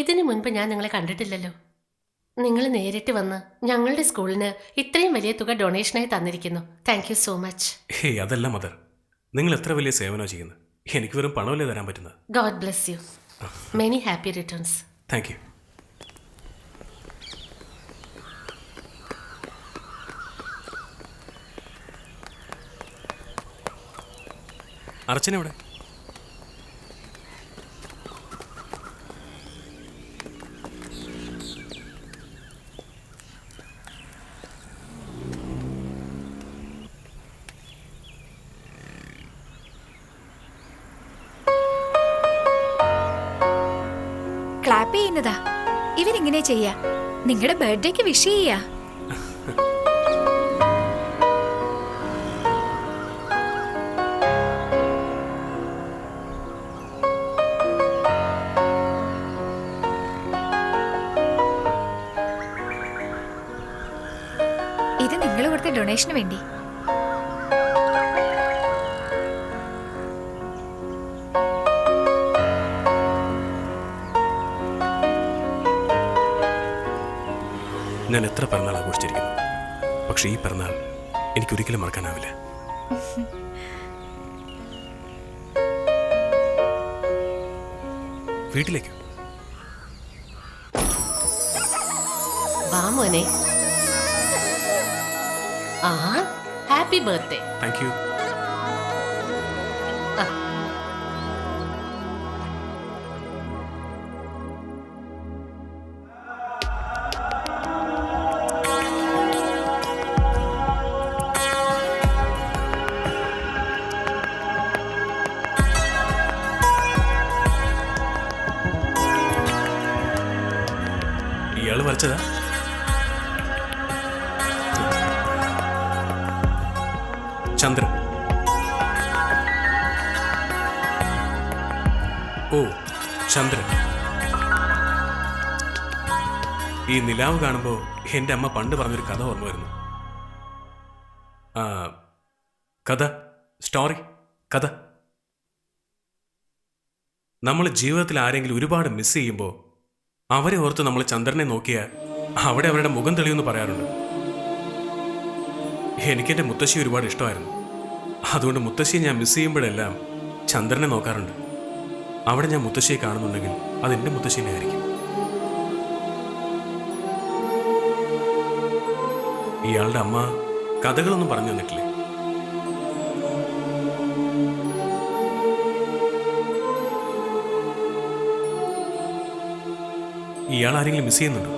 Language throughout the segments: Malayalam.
ഇതിനു മുൻപ് ഞാൻ നിങ്ങളെ കണ്ടിട്ടില്ലല്ലോ. നിങ്ങൾ നേരിട്ട് വന്ന് ഞങ്ങളുടെ സ്കൂളിന് ഇത്രയും വലിയ തുക ഡൊണേഷനായി തന്നിരിക്കുന്നു. Thank you so much hey അതല്ല മദർ. നിങ്ങൾ എത്ര വലിയ സേവനമാണ് ചെയ്യുന്നത്? എനിക്ക് വെറും പണമല്ലേ തരാൻ പറ്റുന്നത്? God bless you many happy returns thank you Archana എവിടെ? ക്ലാപ്പ് ചെയ്യുന്നതാ ഇവരിങ്ങനെ ചെയ്യാ. നിങ്ങളുടെ ബർത്ത്ഡേക്ക് വിഷ് ചെയ്യാ. ഇത് നിങ്ങൾ കൊടുത്ത ഡൊണേഷന് വേണ്ടി. ഞാൻ എത്ര പിറന്നാൾ ആഘോഷിച്ചിരിക്കുന്നു? പക്ഷെ ഈ പിറന്നാൾ എനിക്കൊരിക്കലും മറക്കാനാവില്ല. വീട്ടിലേക്ക്. വാ മോനെ. ആ ഹാപ്പി ബർത്ത്ഡേ. Thank you. ഇയാൾ ചന്ദ്ര ഓ ചന്ദ്രൻ. ഈ നിലാവ് കാണുമ്പോൾ എന്റെ അമ്മ പണ്ട് പറഞ്ഞൊരു കഥ ഓർമ്മ വരുന്നു. കഥ സ്റ്റോറി കഥ. നമ്മൾ ജീവിതത്തിൽ ആരെങ്കിലും ഒരുപാട് മിസ് ചെയ്യുമ്പോൾ അവരെ ഓർത്ത് നമ്മൾ ചന്ദ്രനെ നോക്കിയാൽ അവിടെ അവരുടെ മുഖം തെളിയുമെന്ന് പറയാറുണ്ട്. എനിക്ക് എനിക്കെന്റെ മുത്തശ്ശി ഒരുപാട് ഇഷ്ടമായിരുന്നു. അതുകൊണ്ട് മുത്തശ്ശിയെ ഞാൻ മിസ് ചെയ്യുമ്പോഴെല്ലാം ചന്ദ്രനെ നോക്കാറുണ്ട്. അവിടെ ഞാൻ മുത്തശ്ശിയെ കാണുന്നുണ്ടെങ്കിൽ അത് എന്റെ മുത്തശ്ശീനെ ആയിരിക്കും. ഇയാളുടെ അമ്മ കഥകളൊന്നും പറഞ്ഞു തന്നിട്ടില്ലേ? ഇയാൾ ആരെങ്കിലും മിസ് ചെയ്യുന്നുണ്ടോ?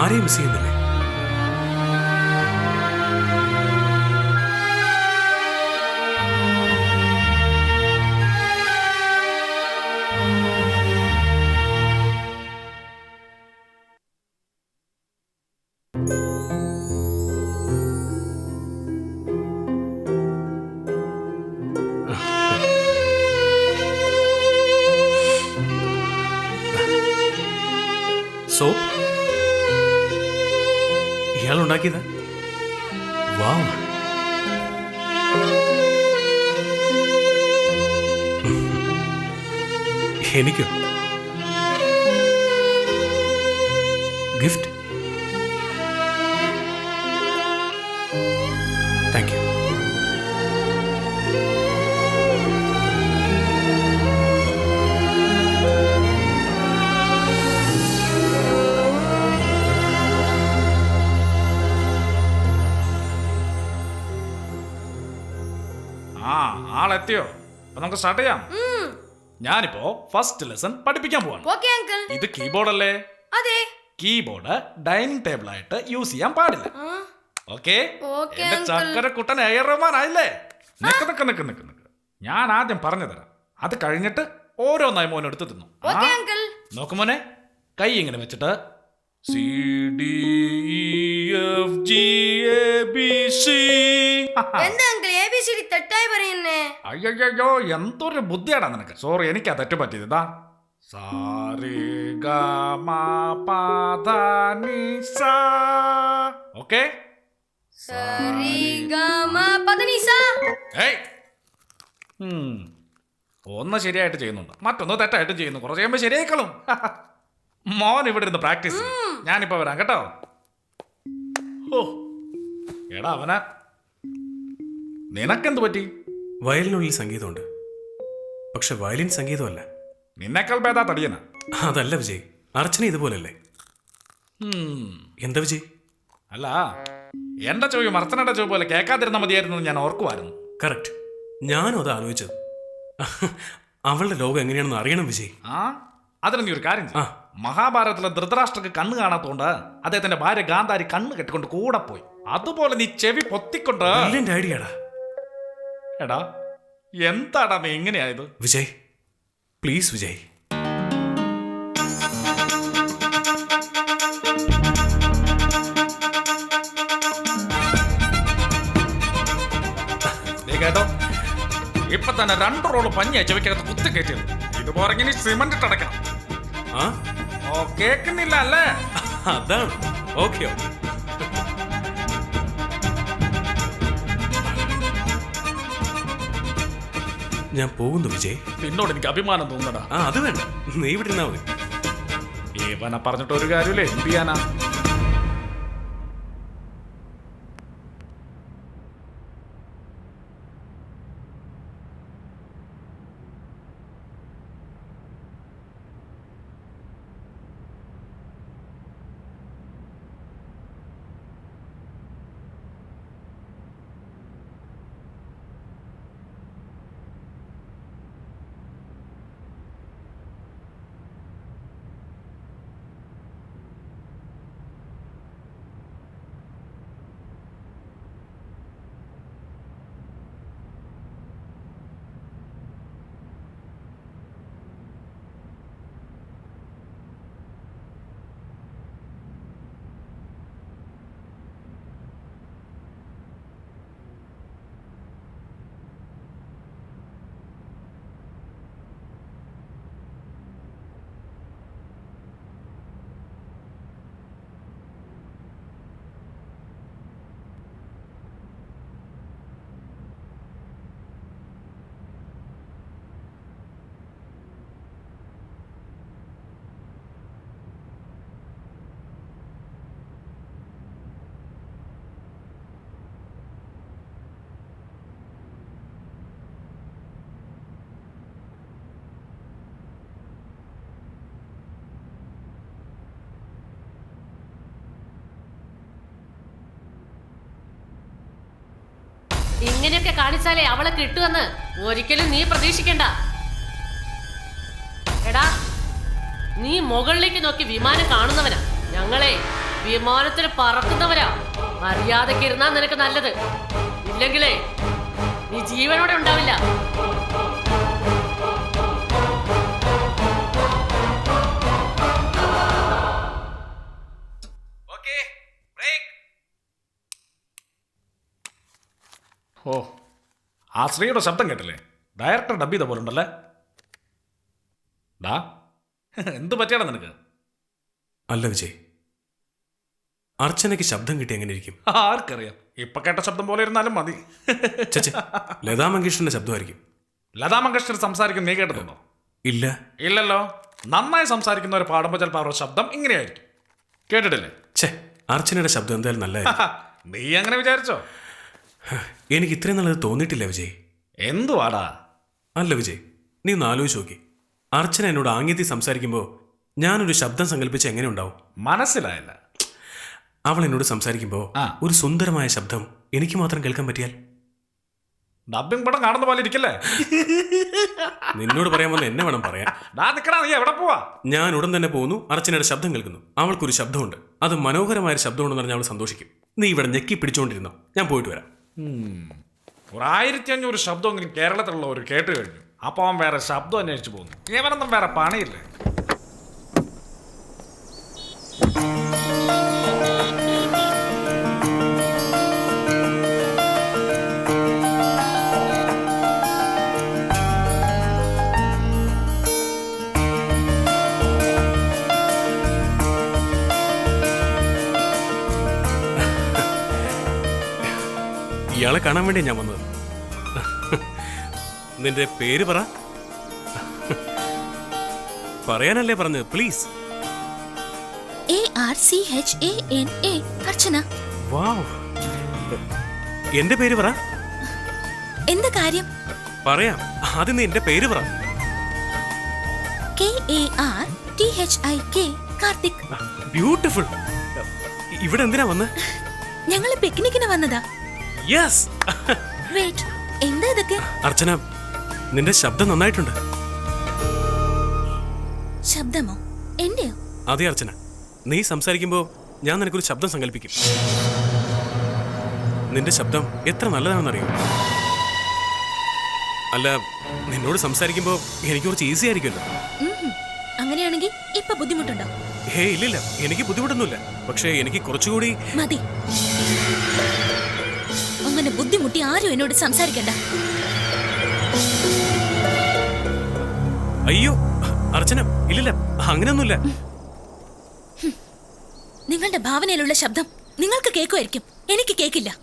ആരെയും മിസ് ചെയ്യുന്നില്ലേ? സോപ്പ് ഇയാൾ ഉണ്ടാക്കിയത് വാവ്. എനിക്കോ? ഗിഫ്റ്റ്? ആളെത്തിയോ അപ്പൊ നമുക്ക് സ്റ്റാർട്ട് ചെയ്യാം. ഞാനിപ്പോ ഫസ്റ്റ് ലെസൺ പഠിപ്പിക്കാൻ പോവാണ്. ഓക്കേ അങ്കിൾ ഇത് കീബോർഡ് അല്ലേ? അതെ. കീബോർഡ് ഡൈനിങ് ടേബിൾ ആയിട്ട് യൂസ് ചെയ്യാൻ പാടില്ല. ഓക്കെ ഓക്കേ, എന്റെ. ചക്കര കുട്ടൻ എയർമാനായില്ലേ ആയില്ലേ നിക്ക് നിക്ക് നിക്ക് നിക്ക് നിക്ക്. ഞാൻ ആദ്യം പറഞ്ഞു തരാം. അത് കഴിഞ്ഞിട്ട് ഓരോന്നായി മോനെ എടുത്ത് തിന്നു. ഓക്കേ അങ്കിൾ നോക്ക് മോനെ. കൈ ഇങ്ങനെ വെച്ചിട്ട് C D F G A B C. എന്താ uncle A B C D തെറ്റായി പറയുന്നേ? അയ്യോ എന്തൊരു ബുദ്ധിയാടാ നിനക്ക്. സോറി എനിക്കാ തെറ്റ് പറ്റിയത്. ഇതാ സാരി ഓക്കെ? സരി ഗ മ പദ നി സ ഏയ്. ഉം. ഒന്ന് ശരിയായിട്ട് ചെയ്യുന്നുണ്ട്. മറ്റൊന്ന് തെറ്റായിട്ട് ചെയ്യുന്നു. കുറച്ച് കഴിയുമ്പോൾ ശരിയായിക്കളും. മോൻ ഇവിടെ ഇരുന്ന് പ്രാക്ടീസ് ഞാനിപ്പോ വരാം കേട്ടോ. ഓ. എടാ അവന. നിനക്കെന്ത് പറ്റി? വയലിനുള്ളിൽ സംഗീതമുണ്ട്. പക്ഷെ വയലിൻ സംഗീതമല്ല. നിന്നേക്കാൾ ഭേദാ തടിയന. അതല്ല വിജയ്. അർച്ചന ഇതുപോലല്ലേ? എന്താ വിജയ്? അല്ല എന്റെ ചെവി അർച്ചനയുടെ ചെവി പോലെ കേൾക്കാതിരുന്ന മതിയായിരുന്നു ഞാൻ ഓർക്കുമായിരുന്നു കറക്റ്റ്. ഞാനും അത് ആലോചിച്ചത്. അവളുടെ ലോകം എങ്ങനെയാണെന്ന് അറിയണം വിജയ്. ആ അതിന് നീ ഒരു കാര്യം ആ. മഹാഭാരതത്തിലെ ധൃതരാഷ്ട്രക്ക് കണ്ണ് കാണാത്തോണ്ട് അദ്ദേഹത്തിന്റെ ഭാര്യ ഗാന്ധാരി കണ്ണ് കെട്ടിക്കൊണ്ട് കൂടെ പോയി. അതുപോലെ നീ ചെവി പൊത്തിക്കൊണ്ട് ഐഡിയടാ എടാ എന്താടാ നീ ഇങ്ങനെയായത്? വിജയ് പ്ലീസ് വിജയ്. നീ കേട്ടോ ഇപ്പൊ തന്നെ രണ്ട് റോൾ പഞ്ഞിയാ ചെവിക്കകത്ത് കുത്തി കയറ്റിയത്. ഇതുപോലെ ഇനി സിമന്റ് ഇട്ടടക്കണം ആ? ഓ കേക്കുന്നില്ല അല്ലേ അതാണ്. Okay okay. ഞാൻ പോകുന്നു വിജയ്. നിന്നോട് എനിക്ക് അഭിമാനം തോന്നടാ ആ അത് വേണ്ട. നീ ഇവിടെ ഇരുന്നാ മതി. ഏവന പറഞ്ഞിട്ട് ഒരു കാര്യമില്ലേ? എന്ത് ചെയ്യാനാ? ഇങ്ങനെയൊക്കെ കാണിച്ചാലേ അവളെ കിട്ടുമെന്ന് ഒരിക്കലും നീ പ്രതീക്ഷിക്കണ്ട. എടാ നീ മുകളിലേക്ക് നോക്കി വിമാനം കാണുന്നവനാ. ഞങ്ങളെ വിമാനത്തിൽ പറക്കുന്നവരാ. മര്യാദയ്ക്ക് ഇരുന്നാ നിനക്ക് നല്ലത്. ഇല്ലെങ്കിലേ നീ ജീവനോടെ ഉണ്ടാവില്ല. ഓ ആ സ്ത്രീയുടെ ശബ്ദം കേട്ടില്ലേ? ഡയറക്ടർ ഡബ് ചെയ്ത പോലുണ്ടല്ലേ? ഡാ എന്ത് പറ്റിയാണ് നിനക്ക്? അല്ല വിജയ് അർച്ചനയ്ക്ക് ശബ്ദം കിട്ടി എങ്ങനെ ഇരിക്കും ആർക്കറിയാം? ഇപ്പൊ കേട്ട ശബ്ദം പോലെ ഇരുന്നാലും മതി. ലതാ മങ്കേഷ്കറിന്റെ ശബ്ദമായിരിക്കും. ലതാ മങ്കേഷ്കർ സംസാരിക്കും നീ കേട്ടിട്ടുണ്ടോ? ഇല്ല. ഇല്ലല്ലോ. നന്നായി സംസാരിക്കുന്ന ഒരു പാടുമ്പോൾ ചിലപ്പോൾ അവരുടെ ശബ്ദം ഇങ്ങനെയായിരിക്കും. കേട്ടിട്ടില്ലേ? ഛേ അർച്ചനയുടെ ശബ്ദം എന്തായാലും നല്ല നീ അങ്ങനെ വിചാരിച്ചോ? എനിക്ക് ഇത്രയും നല്ലത് തോന്നിയിട്ടില്ല വിജയ്. എന്തുവാടാ? അല്ല വിജയ് നീ ഒന്ന് ആലോചിച്ച് നോക്കി. അർച്ചന എന്നോട് ആംഗ്യത്തിൽ സംസാരിക്കുമ്പോൾ ഞാനൊരു ശബ്ദം സങ്കല്പിച്ച് എങ്ങനെ ഉണ്ടാവും? മനസ്സിലായില്ല. അവൾ എന്നോട് സംസാരിക്കുമ്പോൾ ആ. ഒരു സുന്ദരമായ ശബ്ദം എനിക്ക് മാത്രം കേൾക്കാൻ പറ്റിയാൽ? ഡബിംഗ് പടം കാണുന്ന പോലെ ഇരിക്കല്ലേ? നിന്നോട് പറയാൻ വന്ന എന്നെ വേണം പറയാൻ. ഡാ നിക്കടാ നീ എവിടെ പോവാ? ഞാൻ ഉടൻ തന്നെ പോകുന്നു അർച്ചനയുടെ ശബ്ദം കേൾക്കുന്നു. അവൾക്കൊരു ശബ്ദമുണ്ട്. അത് മനോഹരമായ ഒരു ശബ്ദമുണ്ടെന്ന് പറഞ്ഞാൽ അവൾ സന്തോഷിക്കും. നീ ഇവിടെ ഞെക്കി പിടിച്ചുകൊണ്ടിരുന്നോ ഞാൻ പോയിട്ട് വരാം. ഒരു ആയിരത്തി അഞ്ഞൂറ് ശബ്ദമെങ്കിലും കേരളത്തിലുള്ളവർ കേട്ട് കഴിഞ്ഞു. അപ്പൊ അവൻ വേറെ ശബ്ദം അന്വേഷിച്ചു പോകുന്നു. ഇവനൊന്നും വേറെ പണിയില്ലേ. ഇയാളെ കാണാൻ വേണ്ടി ഞാൻ വന്നത്. നിന്റെ പേര് പറ. പറയാനല്ലേ പറഞ്ഞത് please A R C H A N A Archana. Wow. എന്റെ പേര് പറ. എന്താ കാര്യം? പറയാം. ആദ്യം നീ എന്റെ പേര് പറ. K A R T H I K Karthik. Beautiful ഇവിടെ എന്തിനാ വന്ന്? ഞങ്ങൾ പിക്നിക്കിന് വന്നതാ. യെസ് വെയിറ്റ് എന്താ ഇതൊക്കെ? അർച്ചന നിന്റെ ശബ്ദം നന്നായിട്ടുണ്ട്. ശബ്ദമോ? എന്റെയോ? അതെ അർച്ചന. നീ സംസാരിക്കുമ്പോ ഞാൻ നിനക്കൊരു ശബ്ദം സങ്കല്പിക്കും. നിന്റെ ശബ്ദം എത്ര നല്ലതാണെന്നറിയോ? അല്ല നിന്നോട് സംസാരിക്കുമ്പോ എനിക്ക് കുറച്ച് ഈസി ആയിരിക്കുമല്ലോ. അങ്ങനെയാണെങ്കിൽ ഇപ്പൊ ബുദ്ധിമുട്ടുണ്ടോ? ഹേ ഇല്ലില്ല. എനിക്ക് ബുദ്ധിമുട്ടൊന്നുമില്ല. പക്ഷേ എനിക്ക് കുറച്ചുകൂടി മതി. അങ്ങനെ ബുദ്ധിമുട്ടി ആരും എന്നോട് സംസാരിക്കണ്ട. അയ്യോ അർച്ചന ഇല്ലില്ല അങ്ങനെയൊന്നുമില്ല. നിങ്ങളുടെ ഭാവനയിലുള്ള ശബ്ദം നിങ്ങൾക്ക് കേൾക്കുമായിരിക്കും. എനിക്ക് കേൾക്കില്ല.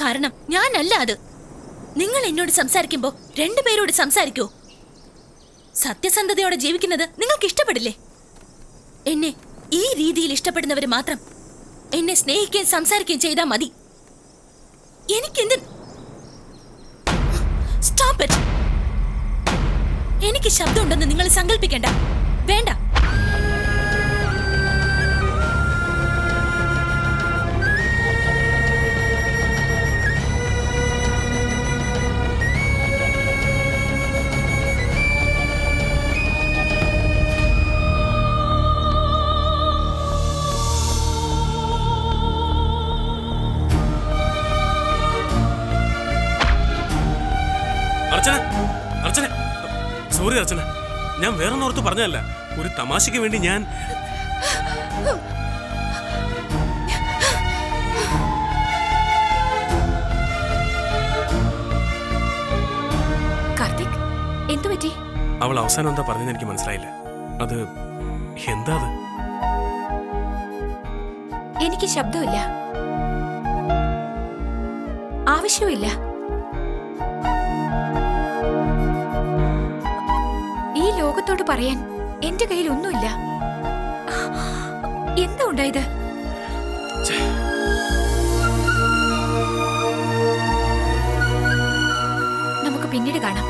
കാരണം ഞാനല്ല അത്. നിങ്ങൾ എന്നോട് സംസാരിക്കുമ്പോ രണ്ടുപേരോട് സംസാരിക്കൂ. സത്യസന്ധതയോടെ ജീവിക്കുന്നത് നിങ്ങൾക്ക് ഇഷ്ടപ്പെടില്ലേ? എന്നെ ഈ രീതിയിൽ ഇഷ്ടപ്പെടുന്നവർ മാത്രം എന്നെ സ്നേഹിക്കുകയും സംസാരിക്കുകയും ചെയ്താൽ മതി. എനിക്കെന്ത് സ്റ്റോപ്പ് ഇറ്റ് എനിക്ക് ശബ്ദമുണ്ടെന്ന് നിങ്ങൾ സങ്കല്പിക്കണ്ട വേണ്ട. സോറി അർച്ചന. ഞാൻ വേറെ ഓർത്ത് പറഞ്ഞതല്ല. ഒരു തമാശയ്ക്ക് വേണ്ടി ഞാൻ കാർത്തിക് എന്തു പറ്റി? അവൾ അവസാനം എന്താ പറഞ്ഞെന്ന് എനിക്ക് മനസ്സിലായില്ല. അത് എന്താ അത്? എനിക്ക് ശബ്ദമില്ല. ആവശ്യമില്ല ലോകത്തോട് പറയാൻ എന്റെ കയ്യിൽ ഒന്നുമില്ല. എന്താ ഉണ്ടായത്? നമുക്ക് പിന്നീട് കാണാം.